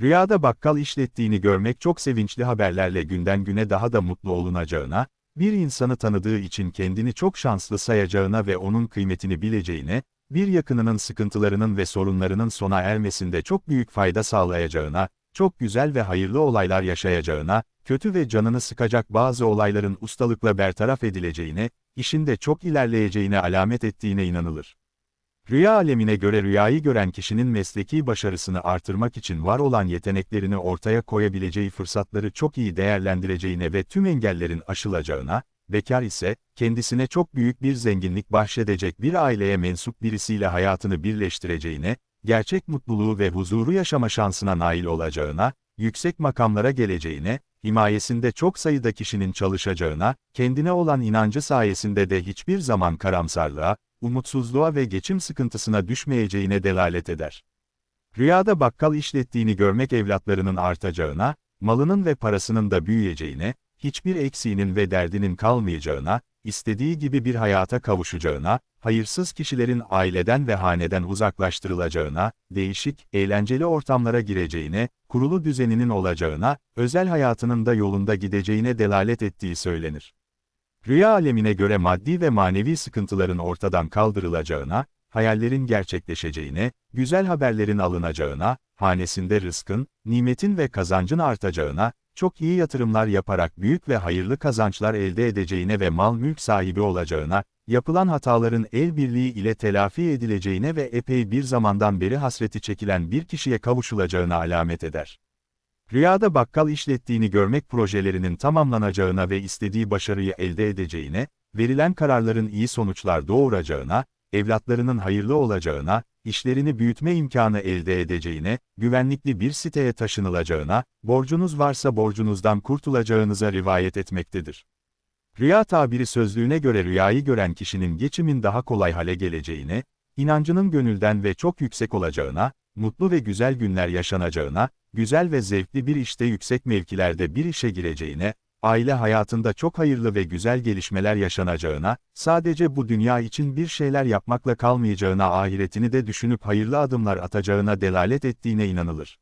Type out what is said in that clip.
Rüyada bakkal işlettiğini görmek çok sevinçli haberlerle günden güne daha da mutlu olunacağına, bir insanı tanıdığı için kendini çok şanslı sayacağına ve onun kıymetini bileceğine, bir yakınının sıkıntılarının ve sorunlarının sona ermesinde çok büyük fayda sağlayacağına, çok güzel ve hayırlı olaylar yaşayacağına, kötü ve canını sıkacak bazı olayların ustalıkla bertaraf edileceğine, işinde çok ilerleyeceğine alamet ettiğine inanılır. Rüya alemine göre rüyayı gören kişinin mesleki başarısını artırmak için var olan yeteneklerini ortaya koyabileceği fırsatları çok iyi değerlendireceğine ve tüm engellerin aşılacağına, bekar ise, kendisine çok büyük bir zenginlik bahşedecek bir aileye mensup birisiyle hayatını birleştireceğine, gerçek mutluluğu ve huzuru yaşama şansına nail olacağına, yüksek makamlara geleceğine, himayesinde çok sayıda kişinin çalışacağına, kendine olan inancı sayesinde de hiçbir zaman karamsarlığa, umutsuzluğa ve geçim sıkıntısına düşmeyeceğine delalet eder. Rüyada bakkal işlettiğini görmek evlatlarının artacağına, malının ve parasının da büyüyeceğine, hiçbir eksiğinin ve derdinin kalmayacağına, istediği gibi bir hayata kavuşacağına, hayırsız kişilerin aileden ve haneden uzaklaştırılacağına, değişik, eğlenceli ortamlara gireceğine, kurulu düzeninin olacağına, özel hayatının da yolunda gideceğine delalet ettiği söylenir. Rüya alemine göre maddi ve manevi sıkıntıların ortadan kaldırılacağına, hayallerin gerçekleşeceğine, güzel haberlerin alınacağına, hanesinde rızkın, nimetin ve kazancın artacağına, çok iyi yatırımlar yaparak büyük ve hayırlı kazançlar elde edeceğine ve mal mülk sahibi olacağına, yapılan hataların el birliği ile telafi edileceğine ve epey bir zamandan beri hasreti çekilen bir kişiye kavuşulacağına alamet eder. Rüyada bakkal işlettiğini görmek projelerinin tamamlanacağına ve istediği başarıyı elde edeceğine, verilen kararların iyi sonuçlar doğuracağına, evlatlarının hayırlı olacağına, işlerini büyütme imkanı elde edeceğine, güvenlikli bir siteye taşınılacağına, borcunuz varsa borcunuzdan kurtulacağınıza rivayet etmektedir. Rüya tabiri sözlüğüne göre rüyayı gören kişinin geçimin daha kolay hale geleceğine, inancının gönülden ve çok yüksek olacağına, mutlu ve güzel günler yaşanacağına, güzel ve zevkli bir işte yüksek mevkilerde bir işe gireceğine, aile hayatında çok hayırlı ve güzel gelişmeler yaşanacağına, sadece bu dünya için bir şeyler yapmakla kalmayacağına ahiretini de düşünüp hayırlı adımlar atacağına delalet ettiğine inanılır.